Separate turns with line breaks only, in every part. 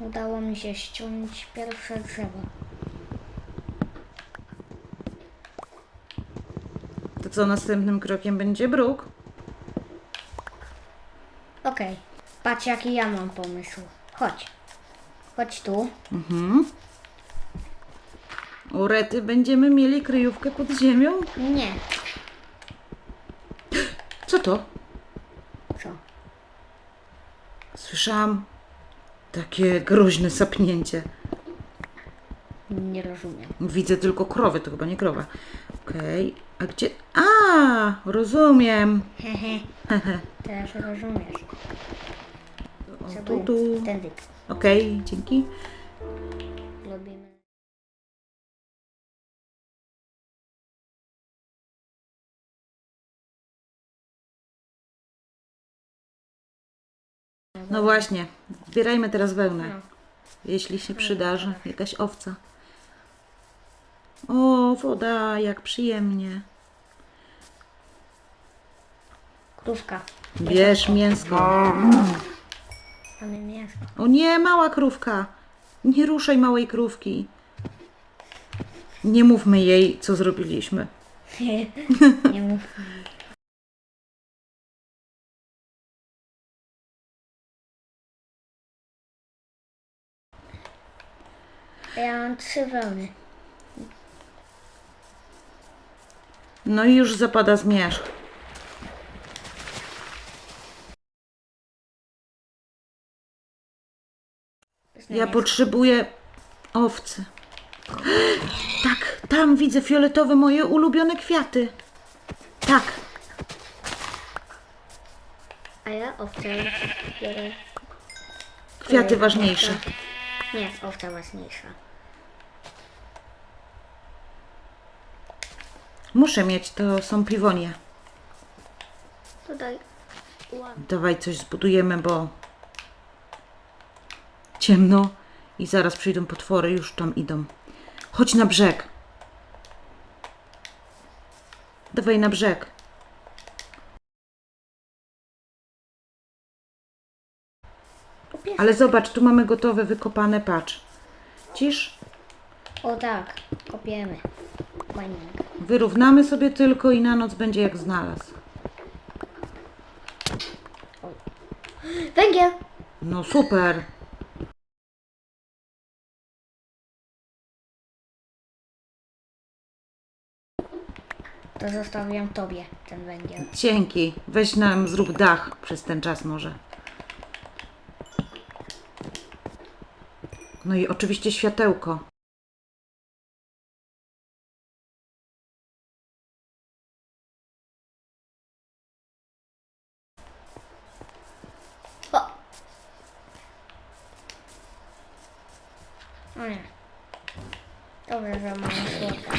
Udało mi się ściąć pierwsze drzewo.
To co następnym krokiem będzie bruk?
Okej, patrz jaki ja mam pomysł. Chodź. Chodź tu.
Mhm. U Rety będziemy mieli kryjówkę pod ziemią?
Nie.
Co to?
Co?
Słyszałam takie groźne sapnięcie.
Nie rozumiem.
Widzę tylko krowy, to chyba nie krowa. Okej, a gdzie... A, rozumiem.
Hehe. Teraz rozumiesz.
O, tu, tu. Okej, dzięki.
Lubimy.
No właśnie, zbierajmy teraz wełnę.
No.
Jeśli się przydarzy jakaś owca. O, woda, jak przyjemnie.
Krówka.
Bierz mięsko.
Mamy mięsko.
O nie, mała krówka. Nie ruszaj małej krówki. Nie mówmy jej, co zrobiliśmy.
Nie mów. Ja mam trzy wełny.
No i już zapada zmierzch. Ja potrzebuję owcy. Tak, tam widzę fioletowe moje ulubione kwiaty. Tak,
A ja owce biorę.
kwiaty
Nie,
ważniejsze.
Nie, owca ważniejsza.
Muszę mieć, to są piwonie.
Tutaj.
Dawaj coś zbudujemy, bo ciemno i zaraz przyjdą potwory, już tam idą. Chodź na brzeg. Dawaj na brzeg. Ale zobacz, tu mamy gotowe, wykopane, patrz. Cisz?
O tak, kopiemy.
Wyrównamy sobie tylko i na noc będzie jak znalazł.
Węgiel!
No super.
To zostawiam tobie ten węgiel.
Dzięki. Weź nam zrób dach przez ten czas może. No i oczywiście światełko.
O nie. Dobrze, że mam złota.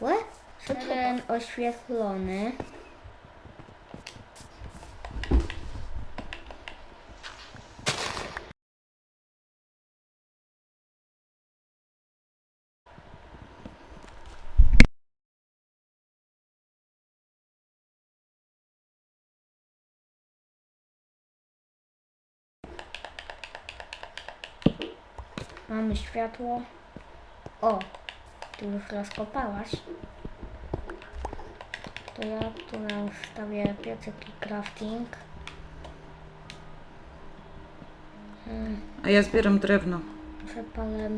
Łe? Teren oświetlony. Mamy światło. O, ty już rozkopałaś. To ja tu nam wstawię piecyki crafting.
A ja zbieram drewno.
Przepalę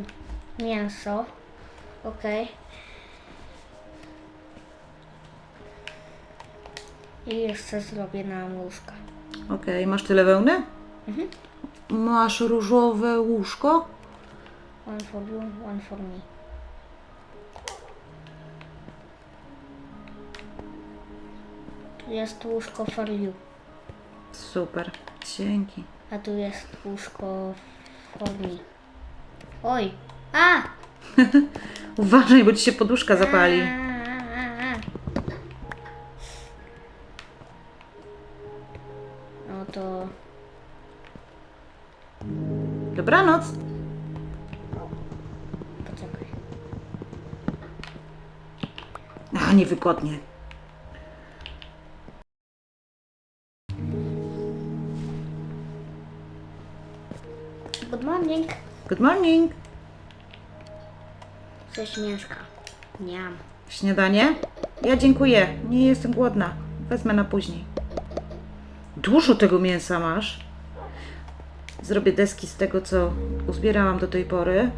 mięso. Okej. I jeszcze zrobię nam łóżka.
Okej, masz tyle wełny? Masz różowe łóżko?
One for you, one for me. Tu jest łóżko for you.
Super. Dzięki.
A tu jest łóżko for me. Oj! A!
Uważaj, bo ci się poduszka zapali.
No to
Dobranoc. Niewygodnie.
morning.
Good morning.
Coś mięska. Niam.
Śniadanie? Ja dziękuję. Nie jestem głodna. Wezmę na później. Dużo tego mięsa masz. Zrobię deski z tego, co uzbierałam do tej pory.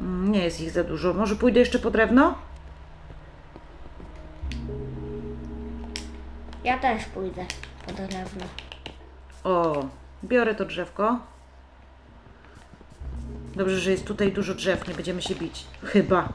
Mm, Nie jest ich za dużo. Może pójdę jeszcze po drewno?
Ja też pójdę po drewno.
O, biorę to drzewko. Dobrze, że jest tutaj dużo drzew, nie będziemy się bić. Chyba.